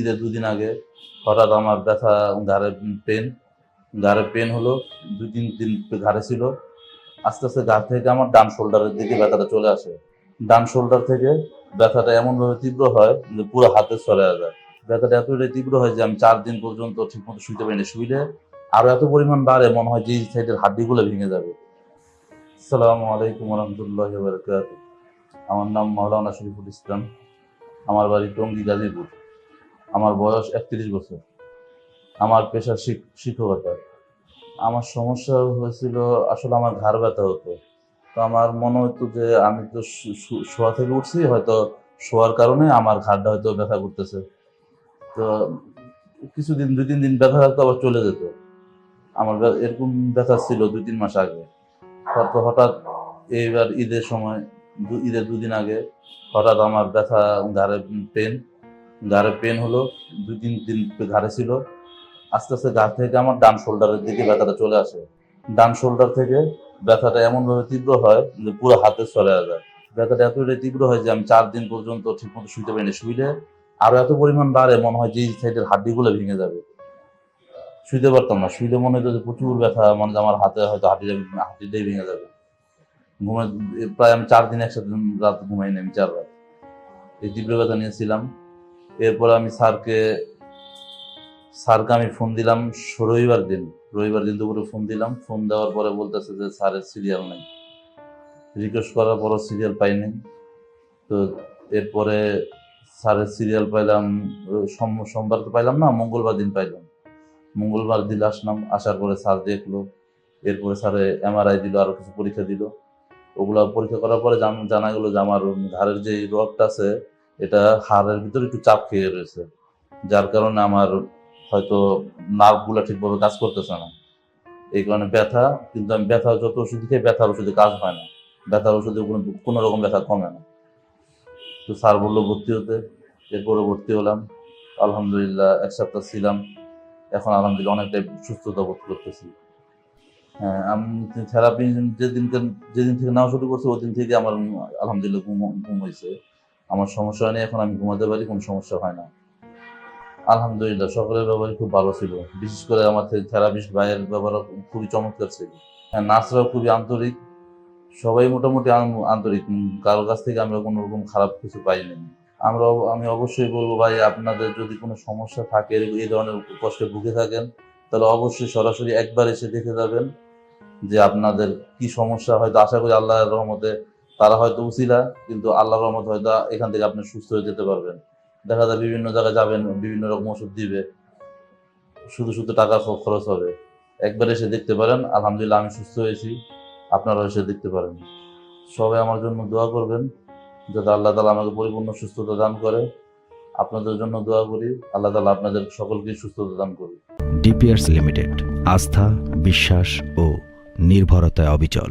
ঈদের দুদিন আগে হঠাৎ আমার ব্যথা, ঘাড়ে পেন ঘাড়ে পেন হলো, দুই তিন দিন ঘাড়ে ছিল। আস্তে আস্তে ঘাড় থেকে আমার ডান শোল্ডারের দিকে ব্যথাটা চলে আসে। ডান শোল্ডার থেকে ব্যথাটা এমনভাবে তীব্র হয় যে পুরো হাতে সরে যায়। ব্যথাটা এতটাই তীব্র হয় যে আমি চার দিন পর্যন্ত ঠিকমতো শুইতে পারিনি শুইলে আরও এত পরিমাণ বাড়ে, মনে হয় যে এই সাইডের হাড্ডিগুলো ভেঙে যাবে। আসসালামু আলাইকুম বারকাত আমার নাম মাওলানা শরীফুল ইসলাম। আমার বাড়ি টঙ্গী গাজীপুর। আমার বয়স একত্রিশ বছর। আমার পেশা শিক- শিক্ষকতা। আমার সমস্যা হয়েছিল, আসলে আমার ঘাড় ব্যথা হতো। তো আমার মনে হতো যে আমি তো শোয়া থেকে উঠছি, হয়তো শোয়ার কারণে আমার ঘাড়টা হয়তো ব্যথা করতেছে। তো কিছুদিন, দুই, তিন দিন ব্যথা থাকতো, আবার চলে যেত। আমার এরকম ব্যথা ছিল দুই, তিন মাস আগে। তারপর হঠাৎ এইবার ঈদের সময় ঈদের দুদিন আগে হঠাৎ আমার ব্যথা, ঘাড়ে পেন ঘাড়ে পেন হলো, দুই তিন দিন ঘাড়ে ছিল। আস্তে আস্তে ঘাড় থেকে আমার ডান শোল্ডারের দিকে ব্যথাটা চলে আসে। ডান শোল্ডার থেকে ব্যথাটা এমনভাবে তীব্র হয় যে পুরো হাতে চলে যায় ব্যথাটা এতটাই তীব্র হয় যে আমি চার দিন পর্যন্ত ঠিকমতো শুইতে পারিনি। শুইলে আরও এত পরিমাণ বাড়ে, মনে হয় যে এই সাইডের হাড্ডিগুলো ভেঙে যাবে। শুইতে পারতাম না। শুইলে মনে হতো যে প্রচুর ব্যথা মানে আমার হাতে হয়তো হাড্ডি হাড্ডিটাই ভেঙে যাবে। ঘুমে প্রায় আমি চার দিন একসাথে রাত ঘুমাইনি আমি, চার রাত। এই তীব্র ব্যথা নিয়েছিলাম এরপর আমি স্যারকে স্যারকে আমি ফোন দিলাম রবিবার দিন। রবিবার দিন দুপুরে ফোন দিলাম। ফোন দেওয়ার পরে বলতেছে যে স্যারের সিরিয়াল নেই। রিকোয়েস্ট করার পরও সিরিয়াল পাইনি। তো এরপরে স্যারের সিরিয়াল পাইলাম সোমবার তো পাইলাম না, মঙ্গলবার দিন পাইলাম। মঙ্গলবার দিন আসলাম, আসার পরে স্যার দেখল। এরপরে স্যারে এমআরআই দিল, আরও কিছু পরীক্ষা দিল। ওগুলো পরীক্ষা করার পরে জানা গেলো যে আমার ঘাড়ের যে রগটা আছে এটা হাড়ের ভিতরে একটু চাপ খেয়ে রয়েছে। যার কারণে আমার হয়তো নার্ভগুলো ঠিকভাবে কাজ করতেছে না। এই কারণে ব্যথা, কিন্তু আমি ব্যথা, যত ওষুধ খেয়ে ব্যথার ওষুধে কাজ হয় না। ব্যথার ওষুধে কোনো কোনো রকম ব্যথা কমে না। তো স্যার বলল, ভর্তি হতে। এরপরে ভর্তি হলাম। আলহামদুলিল্লাহ, এক সপ্তাহ ছিলাম। এখন আলহামদুলিল্লাহ অনেকটাই সুস্থতা বোধ করতেছি। হ্যাঁ আমি থেরাপি যেদিন যেদিন থেকে নেওয়া শুরু করছি ওই দিন থেকে আমার আলহামদুলিল্লাহ ঘুম ঘুম হয়েছে আমার সমস্যা হয়নি এখন আমি ঘুমাতে পারি, কোনো সমস্যা হয় না। আলহামদুলিল্লাহ, সকলের ব্যবহারই খুব ভালো ছিল। বিশেষ করে আমার থেরাপিস্ট ভাইয়ের ব্যবহার খুবই চমৎকার ছিল। হ্যাঁ নার্সরাও খুবই আন্তরিক। সবাই মোটামুটি আন্তরিক। কারোর কাছ থেকে আমরা কোনো রকম খারাপ কিছু পাইনি। আমরা আমি অবশ্যই বলব ভাই, আপনাদের যদি কোনো সমস্যা থাকে এই ধরনের কষ্টে ভুগে থাকেন, তাহলে অবশ্যই সরাসরি একবার এসে দেখে যাবেন যে আপনাদের কি সমস্যা হয়তো আশা করি আল্লাহর রহমতে তারা হয়তো উচিলা কিন্তু আল্লাহর রহমতে হয়তো এখান থেকে আপনি সুস্থ হয়ে যেতে পারবেন। দেখা যায় বিভিন্ন জায়গায় যাবেন, বিভিন্ন রকম ওষুধ দিবে। শুধু শুধু টাকা খরচ হবে। একবার এসে দেখতে পারেন, আলহামদুলিল্লাহ আমি সুস্থ হয়েছি। আপনারা এসে দেখতে পারেন। সবাই আমার জন্য দোয়া করবেন, যাতে আল্লাহ তালা আমাকে পরিপূর্ণ সুস্থতা দান করে। আপনাদের জন্য দোয়া করি, আল্লাহ তালা আপনাদের সকলকে সুস্থতা দান করি ডিপিয়ার্স লিমিটেড, আস্থা, বিশ্বাস ও নির্ভরতায় অবিচল।